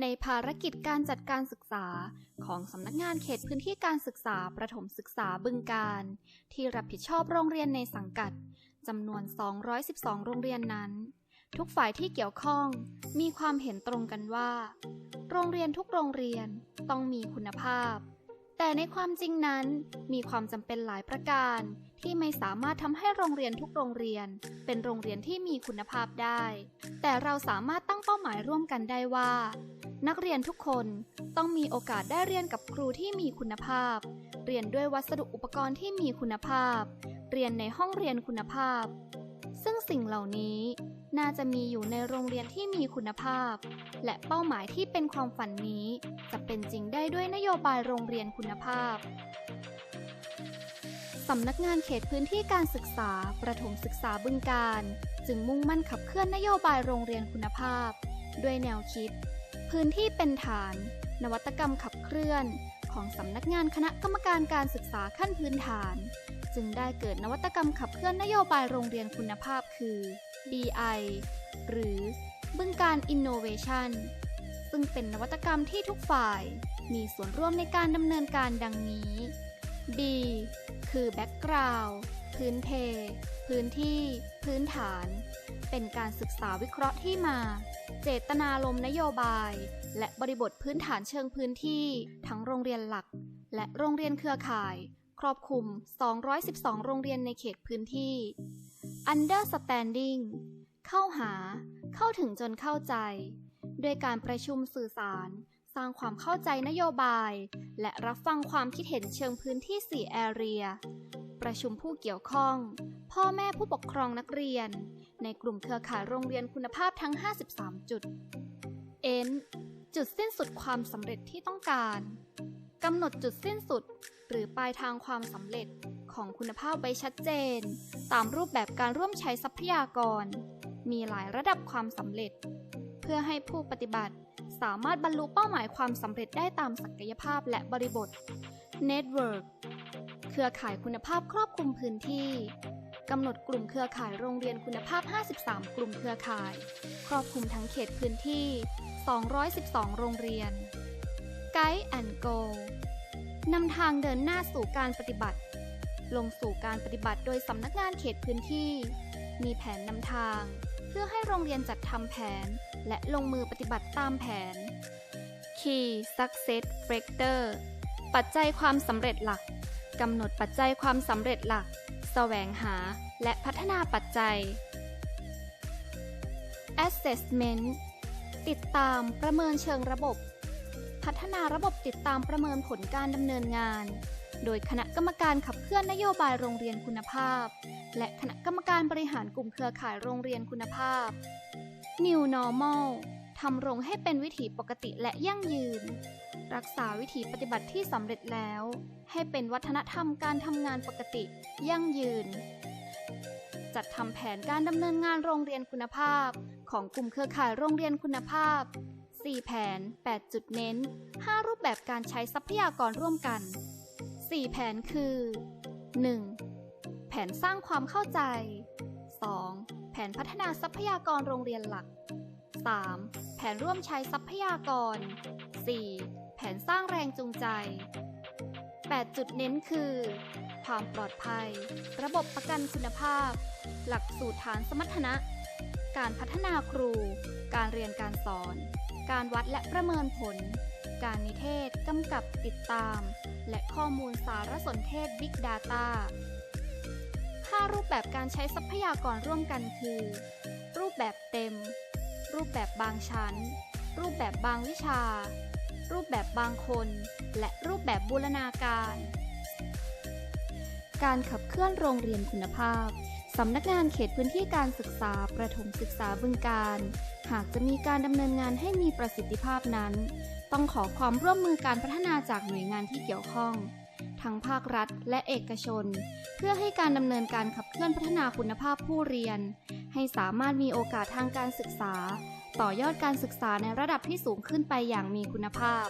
ในภารกิจการจัดการศึกษาของสำนักงานเขตพื้นที่การศึกษาประถมศึกษาบึงการ ที่รับผิดชอบโรงเรียนในสังกัดจำนวน 212 โรงเรียนนั้น ทุกฝ่ายที่เกี่ยวข้องมีความเห็นตรงกันว่า โรงเรียนทุกโรงเรียนต้องมีคุณภาพ แต่ในความจริงนั้นมีความจำเป็นหลายประการ ที่ไม่สามารถทำให้โรงเรียนทุกโรงเรียน เป็นโรงเรียนที่มีคุณภาพได้ แต่เราสามารถตั้งเป้าหมายร่วมกันได้ว่า นักเรียนทุกคนต้องมีโอกาสได้เรียนกับครูที่มีคุณภาพ เรียนด้วยวัสดุอุปกรณ์ที่มีคุณภาพ เรียนในห้องเรียนคุณภาพ ซึ่งสิ่งเหล่านี้น่าจะมีอยู่ในโรงเรียนที่มีคุณภาพ และเป้าหมายที่เป็นความฝันนี้ จะเป็นจริงได้ด้วยนโยบายโรงเรียนคุณภาพ สำนักงานเขตพื้นที่การศึกษา ประถมศึกษาบึงการ จึงมุ่งมั่นขับเคลื่อนนโยบายโรงเรียนคุณภาพ ด้วยแนวคิด พื้นที่เป็นฐาน นวัตกรรมขับเคลื่อน ของสำนักงานคณะกรรมการการศึกษาขั้นพื้นฐาน จึงได้เกิดนวัตกรรมขับเคลื่อนนโยบายโรงเรียนคุณภาพคือ BI หรือบึงการ Innovation ซึ่งเป็นนวัตกรรมที่ทุกฝ่าย มีส่วนร่วมในการดำเนินการดังนี้ B คือ Background พื้นเพ พื้นที่ พื้นฐาน เป็นการศึกษาวิเคราะห์ที่มา เจตนารมณ์นโยบาย และบริบทพื้นฐานเชิงพื้นที่ ทั้งโรงเรียนหลัก และโรงเรียนเครือข่าย ครอบคลุม 212 โรงเรียนในเขตพื้นที่ Understanding เข้าหา เข้าถึงจนเข้าใจ ด้วยการประชุมสื่อสาร สร้างความเข้าใจนโยบาย และรับฟังความคิดเห็นเชิงพื้นที่4 area ประชุมผู้เกี่ยวข้อง พ่อแม่ผู้ปกครองนักเรียน ในกลุ่มเครือข่ายโรงเรียนคุณภาพทั้ง 53 จุด N จุดสิ้นสุดความสำเร็จที่ต้องการกำหนดจุดสิ้นสุด หรือปลายทางความสำเร็จของคุณภาพไว้ชัดเจน ตามรูปแบบการร่วมใช้ทรัพยากร มีหลายระดับความสำเร็จ พื่อให้ผู้ปฏิบัติ สามารถบรรลุเป้าหมายความสำเร็จได้ตามศักยภาพและบริบท Network เครือข่ายคุณภาพครอบคลุมพื้นที่กำหนดกลุ่มเครือข่ายโรงเรียนคุณภาพ 53 กลุ่มเครือข่าย ครอบคลุมทั้งเขตพื้นที่ 212 โรงเรียน Guide and Go นำทางเดินหน้าสู่การปฏิบัติ ลงสู่การปฏิบัติโดยสำนักงานเขตพื้นที่ มีแผนนำทาง พื่อให้โรงเรียนจัดทำแผน และลงมือปฏิบัติตามแผน Key Success Factor ปัจจัยความสำเร็จหลักกำหนดปัจจัยความสำเร็จหลัก แสวงหาและพัฒนาปัจจัย Assessment ติดตามประเมินเชิงระบบ พัฒนาระบบติดตามประเมินผลการดำเนินงาน โดยคณะกรรมการขับเคลื่อนนโยบายโรงเรียนคุณภาพ และคณะกรรมการบริหารกลุ่มเครือข่ายโรงเรียนคุณภาพ New Normal ทำโรงให้เป็นวิถีปกติและยั่งยืน รักษาวิถีปฏิบัติที่สำเร็จแล้ว ให้เป็นวัฒนธรรมการทำงานปกติ ยั่งยืน จัดทำแผนการดำเนินงานโรงเรียนคุณภาพ ของกลุ่มเครือข่ายโรงเรียนคุณภาพ 4 แผน 8 จุดเน้น 5 รูปแบบการใช้ทรัพยากรร่วมกัน 4 แผนคือ 1. แผนสร้างความเข้าใจ 2. แผนพัฒนาทรัพยากรโรงเรียนหลัก 3. แผนร่วมใช้ทรัพยากร 4. แผนสร้างแรงจูงใจ 8 จุดเน้นคือ ความปลอดภัย ระบบประกันคุณภาพ หลักสูตรฐานสมรรถนะ การพัฒนาครู การเรียนการสอน การวัดและประเมินผล การนิเทศกำกับติดตาม และข้อมูลสารสนเทศ Big Data 5 รูปแบบการใช้ทรัพยากรร่วมกันคือ รูปแบบเต็ม รูปแบบบางชั้น รูปแบบบางวิชา รูปแบบบางคน และรูปแบบบูรณาการ การขับเคลื่อนโรงเรียนคุณภาพ สำนักงานเขตพื้นที่การศึกษาประถมศึกษาบึงการ หากจะมีการดำเนินงานให้มีประสิทธิภาพนั้น ต้องขอความร่วมมือการพัฒนาจากหน่วยงานที่เกี่ยวข้อง ทั้งภาครัฐและเอกชน เพื่อให้การดำเนินการขับเคลื่อนพัฒนาคุณภาพผู้เรียน ให้สามารถมีโอกาสทางการศึกษา ต่อยอดการศึกษาในระดับที่สูงขึ้นไปอย่างมีคุณภาพ